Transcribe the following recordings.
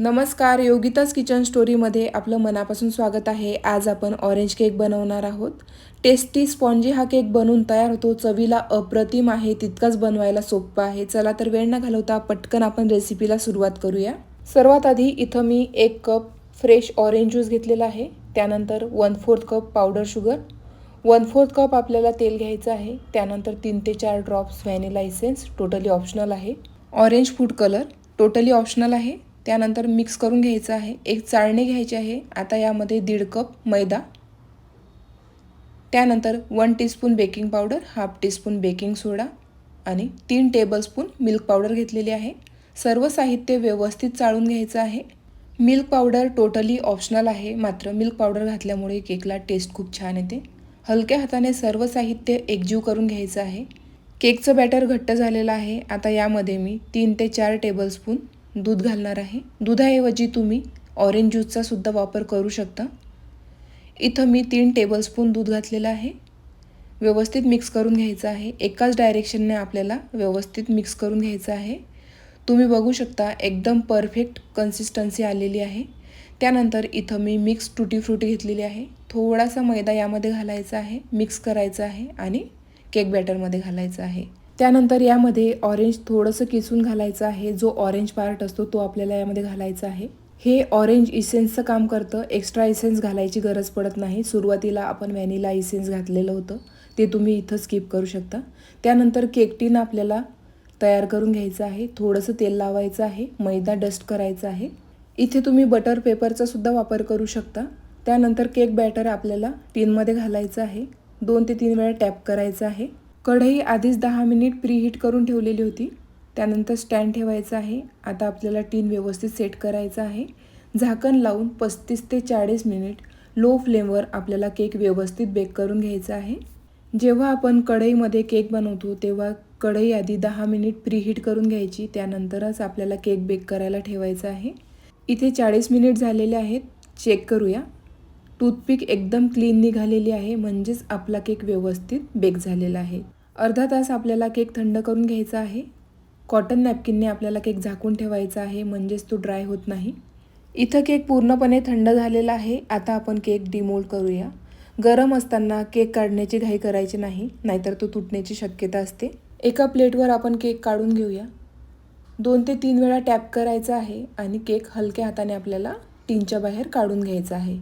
नमस्कार योगिताज किचन स्टोरीमध्ये आपलं मनापासून स्वागत आहे. आज आपण ऑरेंज केक बनवणार आहोत. टेस्टी स्पॉन्जी हा केक बनवून तयार होतो. चवीला अप्रतिम आहे तितकाच बनवायला सोपं आहे. चला तर वेळ न घालवता पटकन आपण रेसिपीला सुरुवात करूया. सर्वात आधी इथं मी एक कप फ्रेश ऑरेंज ज्यूस घेतलेला आहे. त्यानंतर one fourth cup powder sugar one fourth cup आपल्याला तेल घ्यायचं आहे. त्यानंतर तीन ते चार drops vanilla essence totally optional आहे. Orange food colour totally optional आहे. त्यानंतर मिक्स करून घ्यायचं आहे. एक चाळणी घ्यायची आहे. आता यामध्ये दीड कप मैदा. त्यानंतर one teaspoon baking powder half teaspoon baking soda आणि तीन टेबलस्पून मिल्क पावडर घेतलेली आहे. सर्व साहित्य व्यवस्थित चाळून घ्यायचं आहे. मिल्क पावडर टोटली ऑप्शनल आहे. मात्र मिल्क पावडर घातल्यामुळे केकला टेस्ट खूप छान येते. हलक्या हाताने सर्व साहित्य एकजीव करून घ्यायचं आहे. केकचं बॅटर घट्ट झालेलं आहे. आता यामध्ये मी तीन ते चार टेबलस्पून दूध घालणार आहे. दुधाऐवजी तुम्ही ऑरेंज ज्यूसचा सुद्धा वापर करू शकता. इथं मी तीन टेबलस्पून दूध घातलेलं आहे. व्यवस्थित मिक्स करून घ्यायचं आहे. एकाच डायरेक्शनने आपल्याला व्यवस्थित मिक्स करून घ्यायचं आहे. तुम्ही बघू शकता एकदम परफेक्ट कन्सिस्टन्सी आलेली आहे. त्यानंतर इथं मी मिक्स टुटी फ्रुटी घेतलेली आहे. थोडासा मैदा यामध्ये घालायचा आहे. मिक्स करायचा आहे आणि केक बॅटरमध्ये घालायचा आहे. त्यानंतर यामध्ये ऑरेंज थोडंसं किसून घालायचं आहे. जो ऑरेंज पार्ट असतो तो आपल्याला यामध्ये घालायचा आहे. हे ऑरेंज इसेन्सचं काम करतं. एक्स्ट्रा इसेन्स घालायची गरज पडत नाही. सुरुवातीला आपण व्हॅनिला इसेन्स घातलेलं होतं. ते तुम्ही इथं स्किप करू शकता. त्यानंतर केक टीन आपल्याला तयार करून घ्यायचं आहे. थोडंसं तेल लावायचं आहे. मैदा डस्ट करायचा आहे. इथे तुम्ही बटर पेपरचा सुद्धा वापर करू शकता. त्यानंतर केक बॅटर आपल्याला टीनमध्ये घालायचं आहे. दोन ते तीन वेळा टॅप करायचं आहे. कढई आधीच दहा मिनिट प्रीहीट करून ठेवलेली होती. त्यानंतर स्टँड ठेवायचा आहे. आता आपल्याला टीन व्यवस्थित सेट करायचं आहे. झाकण लावून पस्तीस ते चाळीस मिनिट लो फ्लेमवर आपल्याला केक व्यवस्थित बेक करून घ्यायचा आहे. जेव्हा आपण कढईमध्ये केक बनवतो तेव्हा कढई आधी दहा मिनिट प्रीहीट करून घ्यायची. त्यानंतरच आपल्याला केक बेक करायला ठेवायचा आहे. इथे चाळीस मिनिट झालेले आहेत. चेक करूया. टूथपिक एकदम क्लीन निघालेली आहे म्हणजेच आपला केक व्यवस्थित बेक झालेला आहे. अर्धा तास आपल्याला केक थंड करून घ्यायचा आहे. कॉटन नॅपकिनने आपल्याला केक झाकून ठेवायचा आहे म्हणजेच तो ड्राय होत नाही. इथं केक पूर्णपणे थंड झालेला आहे आता आपण केक डिमोल्ड करूया. गरम असताना केक काढण्याची घाई करायची नाही नाहीतर तो तुटण्याची शक्यता असते. एका प्लेटवर आपण केक काढून घेऊया. दोन ते तीन वेळा टॅप करायचा आहे आणि केक हलक्या हाताने आपल्याला टीनच्या बाहेर काढून घ्यायचा आहे.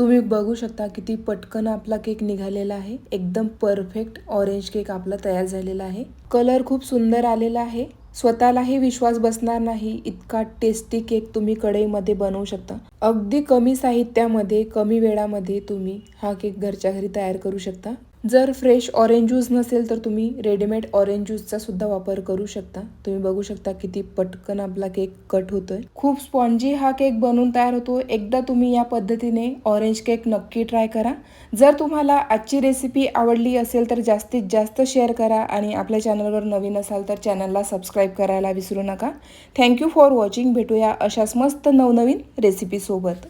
तुम्ही बघू शकता किती पटकन आपला केक निघालेला आहे. एकदम परफेक्ट ऑरेंज केक आपला तयार झालेला आहे. कलर खूप सुंदर आलेला आहे. स्वतःलाही विश्वास बसणार नाही इतका टेस्टी केक तुम्ही कढईमध्ये बनवू शकता. अगदी कमी साहित्यामध्ये कमी वेळामध्ये तुम्ही हा केक घरच्या घरी तयार करू शकता. जर फ्रेश ऑरेंज ज्यूस नसेल तर तुम्ही रेडीमेड ऑरेंज ज्यूसचा सुद्धा वापर करू शकता. तुम्ही बघू शकता किती पटकन आपला केक कट होतोय. खूप स्पॉन्जी हा केक बनवून तयार होतो एकदा तुम्ही या पद्धतीने ऑरेंज केक नक्की ट्राय करा. जर तुम्हाला आजची रेसिपी आवडली असेल तर जास्तीत जास्त शेअर करा आणि आपल्या चॅनलवर नवीन असाल तर चॅनलला सबस्क्राईब करायला विसरू नका. थँक्यू फॉर वॉचिंग भेटूया अशाच मस्त नवनवीन रेसिपीसोबत